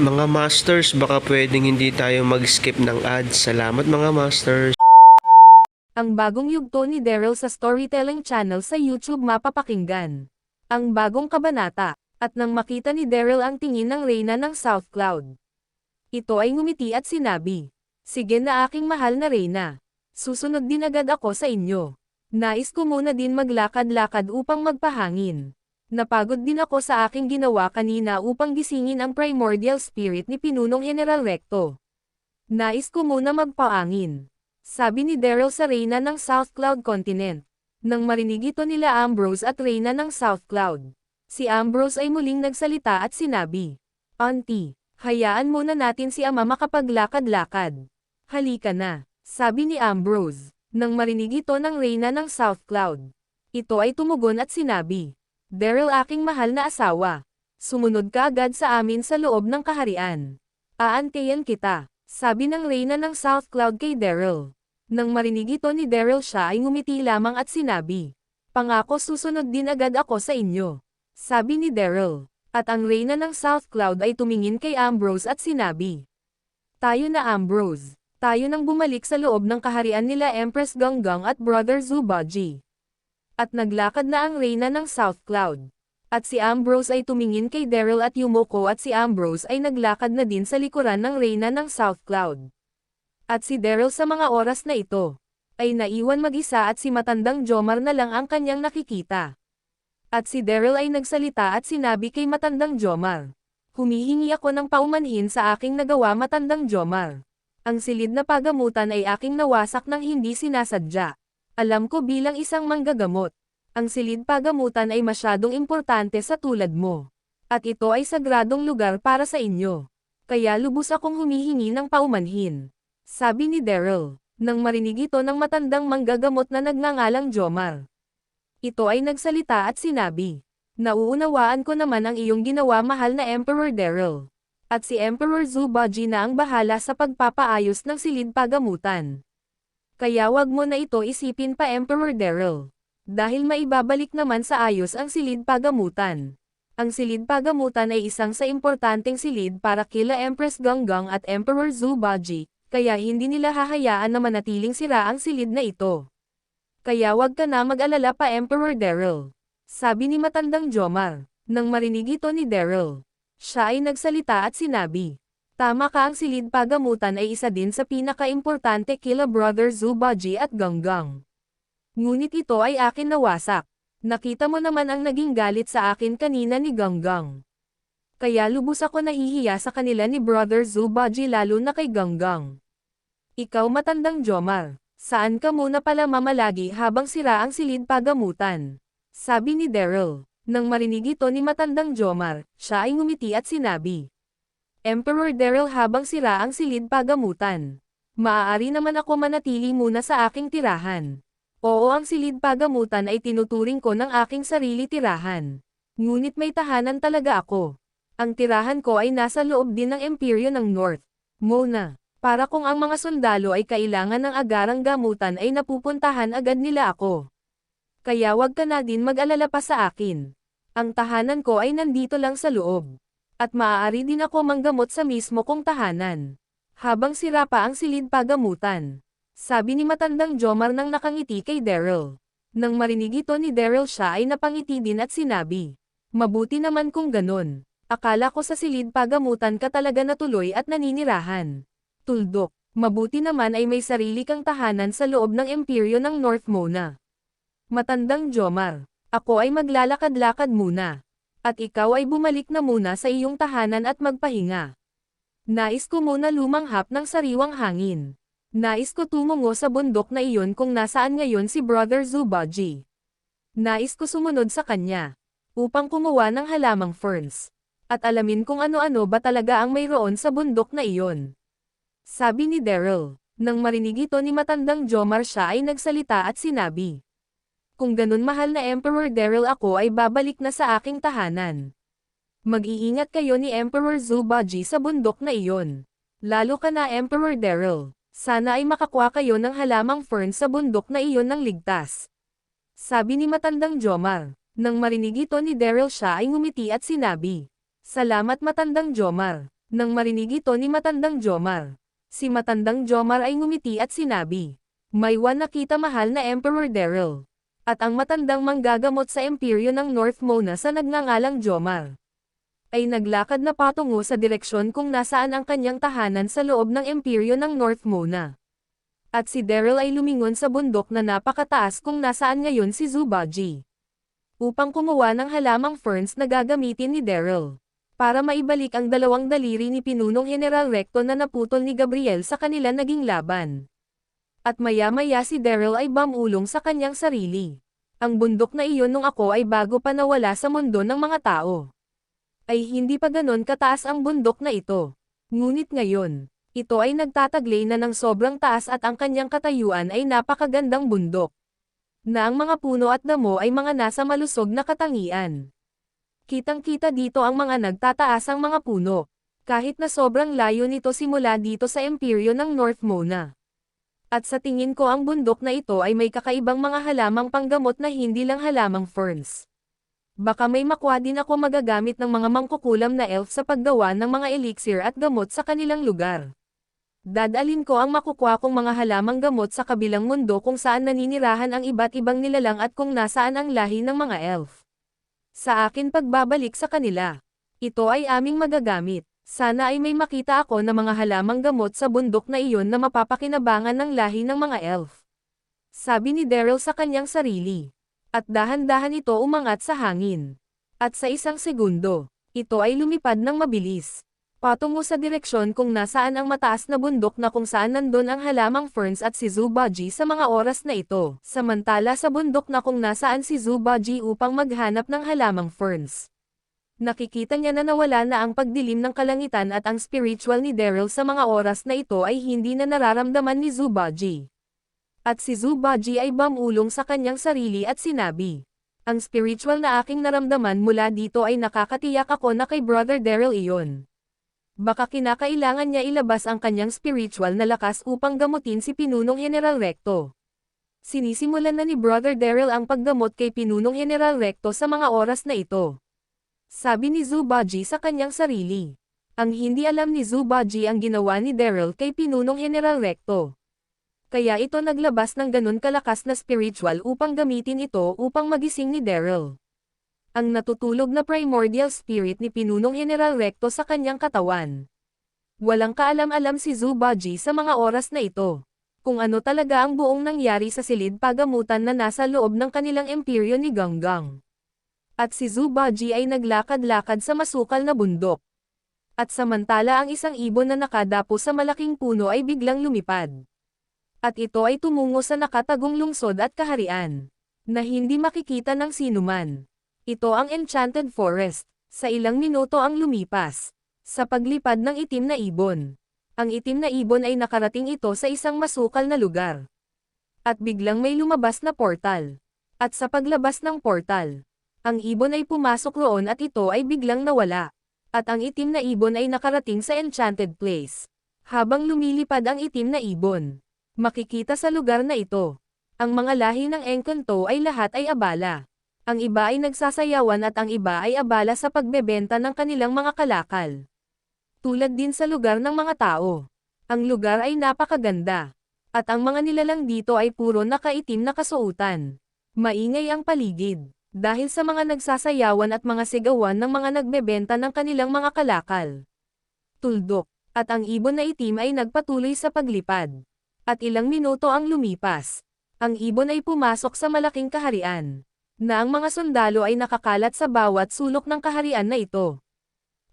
Mga Masters, baka pwedeng hindi tayo mag-skip ng ads. Salamat mga Masters. Ang bagong yugto ni Daryl sa storytelling channel sa YouTube mapapakinggan. Ang bagong kabanata, at nang makita ni Daryl ang tingin ng Reyna ng South Cloud. Ito ay ngumiti at sinabi, Sige na aking mahal na Reyna. Susunod din agad ako sa inyo. Nais ko muna din maglakad-lakad upang magpahangin. Napagod din ako sa aking ginawa kanina upang gisingin ang primordial spirit ni Pinunong General Recto. Nais ko muna magpaangin. Sabi ni Daryl sa Reyna ng South Cloud Continent. Nang marinig ito nila Ambrose at Reyna ng South Cloud. Si Ambrose ay muling nagsalita at sinabi, Auntie, hayaan muna natin si Ama makapaglakad-lakad. Halika na, sabi ni Ambrose. Nang marinig ito ng Reyna ng South Cloud. Ito ay tumugon at sinabi, Daryl aking mahal na asawa. Sumunod ka agad sa amin sa loob ng kaharian. Aantayan kita, sabi ng Reyna ng South Cloud kay Daryl. Nang marinig ito ni Daryl siya ay ngumiti lamang at sinabi, Pangako susunod din agad ako sa inyo. Sabi ni Daryl. At ang Reyna ng South Cloud ay tumingin kay Ambrose at sinabi, Tayo na Ambrose. Tayo nang bumalik sa loob ng kaharian nila Empress Ganggang at Brother Zubaji. At naglakad na ang Reyna ng South Cloud. At si Ambrose ay tumingin kay Daryl at Yumoko at si Ambrose ay naglakad na din sa likuran ng Reyna ng South Cloud. At si Daryl sa mga oras na ito, ay naiwan mag-isa at si matandang Jomar na lang ang kanyang nakikita. At si Daryl ay nagsalita at sinabi kay matandang Jomar, Humihingi ako ng paumanhin sa aking nagawa matandang Jomar. Ang silid na pagamutan ay aking nawasak ng hindi sinasadya. Alam ko bilang isang manggagamot. Ang silid pagamutan ay masyadong importante sa tulad mo. At ito ay sagradong lugar para sa inyo. Kaya lubos akong humihingi ng paumanhin. Sabi ni Daryl, nang marinig ito ng matandang manggagamot na nagngangalang Jomar. Ito ay nagsalita at sinabi, Nauunawaan ko naman ang iyong ginawa mahal na Emperor Daryl. At si Emperor Zubaji na ang bahala sa pagpapaayos ng silid pagamutan. Kaya wag mo na ito isipin pa Emperor Daryl. Dahil maibabalik naman sa ayos ang silid pagamutan. Ang silid pagamutan ay isang sa importanteng silid para kila Empress Ganggang at Emperor Zubaji, kaya hindi nila hahayaan na manatiling sira ang silid na ito. Kaya wag ka na mag-alala pa Emperor Daryl. Sabi ni matandang Jomar, nang marinig ito ni Daryl. Siya ay nagsalita at sinabi, Tama ka ang silid pagamutan ay isa din sa pinaka-importante kila Brother Zubaji at Ganggang. Ngunit ito ay akin nawasak. Nakita mo naman ang naging galit sa akin kanina ni Ganggang. Kaya lubos ako nahihiya sa kanila ni Brother Zubaji lalo na kay Ganggang. Ikaw matandang Jomar, saan ka muna pala mamalagi habang sira ang silid pagamutan? Sabi ni Daryl. Nang marinig ito ni matandang Jomar, siya ay ngumiti at sinabi. Emperor Daryl habang sira ang silid pagamutan. Maaari naman ako manatili muna sa aking tirahan. Oo ang silid pagamutan ay tinuturing ko ng aking sarili tirahan. Ngunit may tahanan talaga ako. Ang tirahan ko ay nasa loob din ng Imperyo ng North. Mona, para kung ang mga sundalo ay kailangan ng agarang gamutan ay napupuntahan agad nila ako. Kaya wag ka na din mag-alala pa sa akin. Ang tahanan ko ay nandito lang sa loob. At maaari din ako manggamot sa mismo kong tahanan. Habang sira pa ang silid pagamutan. Sabi ni matandang Jomar nang nakangiti kay Daryl. Nang marinig ito ni Daryl siya ay napangiti din at sinabi. Mabuti naman kung ganon. Akala ko sa silid pagamutan ka talaga natuloy at naninirahan. Tuldok, mabuti naman ay may sarili kang tahanan sa loob ng imperyo ng North Mona. Matandang Jomar, ako ay maglalakad-lakad muna. At ikaw ay bumalik na muna sa iyong tahanan at magpahinga. Nais ko muna lumanghap ng sariwang hangin. Nais ko tumungo sa bundok na iyon kung nasaan ngayon si Brother Zubaji. Nais ko sumunod sa kanya. Upang kumuha ng halamang ferns. At alamin kung ano-ano ba talaga ang mayroon sa bundok na iyon. Sabi ni Daryl. Nang marinig ito ni matandang Jomar siya ay nagsalita at sinabi. Kung ganun mahal na Emperor Daryl ako ay babalik na sa aking tahanan. Mag-iingat kayo ni Emperor Zubaji sa bundok na iyon. Lalo ka na Emperor Daryl. Sana ay makakuha kayo ng halamang fern sa bundok na iyon ng ligtas. Sabi ni matandang Jomar. Nang marinig ito ni Daryl siya ay ngumiti at sinabi. Salamat matandang Jomar. Nang marinig ito ni matandang Jomar. Si matandang Jomar ay ngumiti at sinabi. May one nakita mahal na Emperor Daryl. At ang matandang manggagamot sa imperyo ng North Mona sa nagngangalang Jomar. Ay naglakad na patungo sa direksyon kung nasaan ang kanyang tahanan sa loob ng imperyo ng North Mona. At si Daryl ay lumingon sa bundok na napakataas kung nasaan ngayon si Zubaji upang kumuha ng halamang ferns na gagamitin ni Daryl. Para maibalik ang dalawang daliri ni Pinunong General Recto na naputol ni Gabriel sa kanila naging laban. At maya-maya si Daryl ay bamulong sa kanyang sarili. Ang bundok na iyon nung ako ay bago pa nawala sa mundo ng mga tao. Ay hindi pa ganon kataas ang bundok na ito. Ngunit ngayon, ito ay nagtataglay na ng sobrang taas at ang kanyang katayuan ay napakagandang bundok na ang mga puno at damo ay mga nasa malusog na katangian. Kitang-kita dito ang mga nagtataasang mga puno, kahit na sobrang layo nito simula dito sa imperyo ng North Mona. At sa tingin ko ang bundok na ito ay may kakaibang mga halamang panggamot na hindi lang halamang ferns. Baka may makwa din ako magagamit ng mga mangkukulam na elf sa paggawa ng mga elixir at gamot sa kanilang lugar. Dadalin ko ang makukuha kong mga halamang gamot sa kabilang mundo kung saan naninirahan ang iba't ibang nilalang at kung nasaan ang lahi ng mga elf. Sa akin pagbabalik sa kanila. Ito ay aming magagamit. Sana ay may makita ako na mga halamang gamot sa bundok na iyon na mapapakinabangan ng lahi ng mga elf. Sabi ni Daryl sa kanyang sarili. At dahan-dahan ito umangat sa hangin. At sa isang segundo, ito ay lumipad ng mabilis patungo sa direksyon kung nasaan ang mataas na bundok na kung saan nandun ang halamang ferns at si Zubaji sa mga oras na ito, samantala sa bundok na kung nasaan si Zubaji upang maghanap ng halamang ferns. Nakikita niya na nawala na ang pagdilim ng kalangitan at ang spiritual ni Daryl sa mga oras na ito ay hindi na nararamdaman ni Zubaji. At si Zubaji ay bamulong sa kanyang sarili at sinabi, Ang spiritual na aking naramdaman mula dito ay nakakatiyak ako na kay Brother Daryl iyon. Baka kinakailangan niya ilabas ang kanyang spiritual na lakas upang gamutin si Pinunong General Recto. Sinisimulan na ni Brother Daryl ang paggamot kay Pinunong General Recto sa mga oras na ito. Sabi ni Zubaji sa kanyang sarili. Ang hindi alam ni Zubaji ang ginawa ni Daryl kay Pinunong General Recto. Kaya ito naglabas ng ganun kalakas na spiritual upang gamitin ito upang magising ni Daryl ang natutulog na primordial spirit ni Pinunong General Recto sa kanyang katawan. Walang kaalam-alam si Zubaji sa mga oras na ito. Kung ano talaga ang buong nangyari sa silid pagamutan na nasa loob ng kanilang imperyo ni Ganggang. At si Zubaji ay naglakad-lakad sa masukal na bundok. At samantala ang isang ibon na nakadapo sa malaking puno ay biglang lumipad. At ito ay tumungo sa nakatagong lungsod at kaharian. Na hindi makikita ng sinuman. Ito ang Enchanted Forest. Sa ilang minuto ang lumipas. Sa paglipad ng itim na ibon. Ang itim na ibon ay nakarating ito sa isang masukal na lugar. At biglang may lumabas na portal. At sa paglabas ng portal, ang ibon ay pumasok roon at ito ay biglang nawala. At ang itim na ibon ay nakarating sa enchanted place. Habang lumilipad ang itim na ibon, makikita sa lugar na ito. Ang mga lahi ng Encanto ay lahat ay abala. Ang iba ay nagsasayawan at ang iba ay abala sa pagbebenta ng kanilang mga kalakal. Tulad din sa lugar ng mga tao. Ang lugar ay napakaganda. At ang mga nilalang dito ay puro nakaitim na kasuutan. Maingay ang paligid. Dahil sa mga nagsasayawan at mga sigawan ng mga nagbebenta ng kanilang mga kalakal. Tuldok, at ang ibon na itim ay nagpatuloy sa paglipad. At ilang minuto ang lumipas. Ang ibon ay pumasok sa malaking kaharian. Na ang mga sundalo ay nakakalat sa bawat sulok ng kaharian na ito.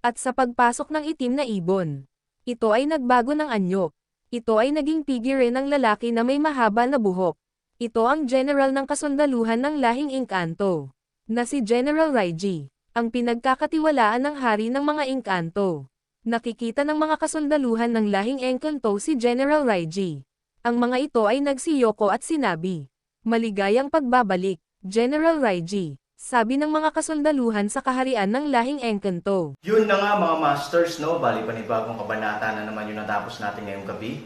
At sa pagpasok ng itim na ibon, ito ay nagbago ng anyo. Ito ay naging figure ng lalaki na may mahaba na buhok. Ito ang general ng kasundaluhan ng lahing Inkanto, na si General Raiji, ang pinagkakatiwalaan ng hari ng mga Inkanto. Nakikita ng mga kasundaluhan ng lahing Encanto si General Raiji. Ang mga ito ay nagsiyoko at sinabi, Maligayang pagbabalik, General Raiji, sabi ng mga kasundaluhan sa kaharian ng lahing Encanto. Yun na nga mga masters, no? Bali panibagong kabanata na naman yung natapos natin ngayong gabi.